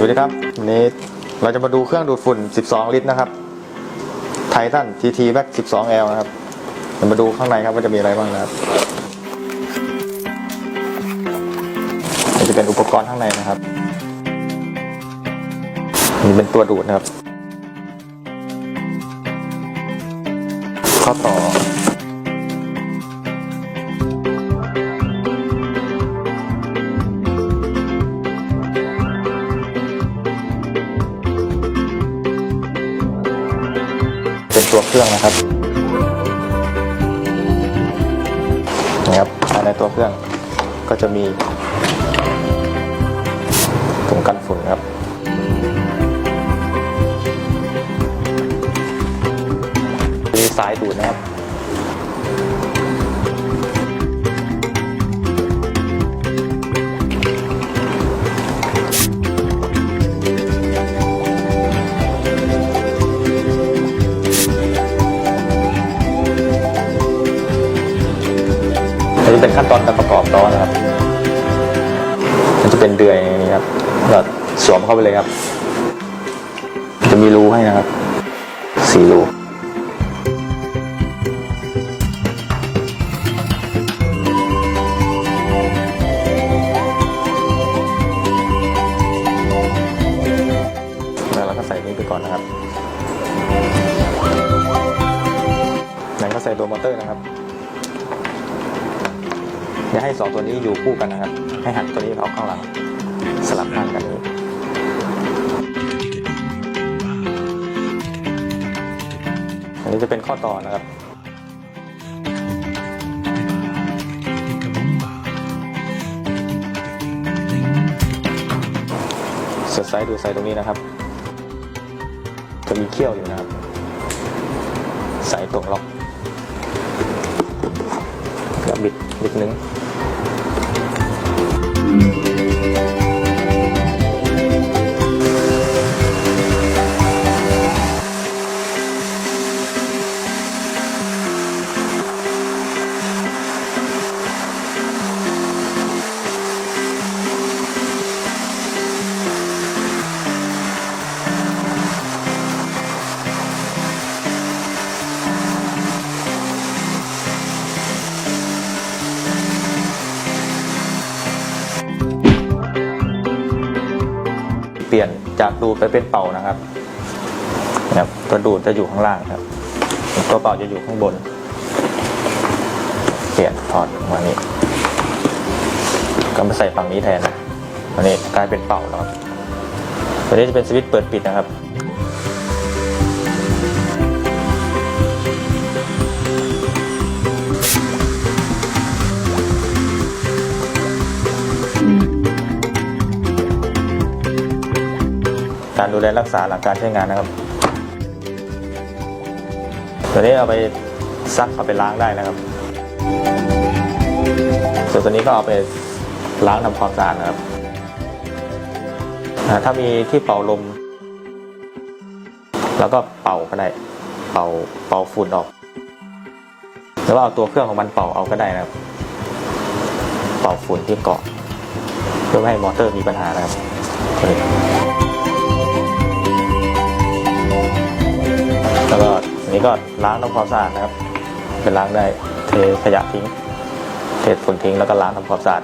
สวัสดีครับวันนี้เราจะมาดูเครื่องดูดฝุ่น 12 ลิตรนะครับไททัน TT Max 12L นะครับเรามาดูข้างในครับว่าจะมีอะไรบ้างนะครับนี่จะเป็นอุปกรณ์ข้างในนะครับนี่เป็นตัวดูดนะครับ ข้อต่อ ตัวเครื่องนะครับนะครับภายในตัวเครื่องก็จะมีถุงกันฝุ่นครับมีสายดูดนะครับ นี้เป็นขั้นตอนการประกอบล้อนะครับ มันจะเป็นเดือยอย่างนี้ครับเราสวมเข้าไปเลยครับ จะมีรูให้นะครับสี่รูแล้วเราก็ใส่นี้ไปก่อนนะครับแล้วก็ใส่ตัวมอเตอร์นะครับ อย่าให้สองตัวนี้อยู่คู่กันนะครับ ให้หันตัวนี้เข้าข้างหลัง สลับข้างกันนี้อันนี้จะเป็นข้อต่อนะครับเสียไซด์ดูไซด์ตรงนี้นะครับ จะมีเขี้ยวอยู่นะครับใส่ตรงล็อก บิดบิดนึง เปลี่ยนจากดูดไปเป็นเป่านะครับนะครับตัวดูดจะอยู่ข้างล่างครับตัวเป่าจะอยู่ข้างบน เปลี่ยนถอดมานี้ ก็มาใส่ฝั่งนี้แทนนะอันนี้กลายเป็นเป่าแล้วครับตัวนี้จะเป็นสวิตช์เปิดปิดนะครับ การดูแลรักษาหลังการใช้งานนะครับ ตัวนี้เอาไปซักเอาไปล้างได้นะครับ ส่วนตัวนี้ก็เอาไปล้างทำความสะอาดนะครับถ้ามีที่เป่าลม แล้วก็เป่าก็ได้เป่าเป่าฝุ่นออกหรือว่าเอาตัวเครื่องของมันเป่าเอาก็ได้นะครับ เป่าฝุ่นที่เกาะ เพื่อไม่ให้มอเตอร์มีปัญหานะครับ นี้ก็ล้างทำความสะอาดนะครับเป็นล้างได้เทขยะทิ้ง เทฝุ่นทิ้งแล้วก็ล้างทำความสะอาด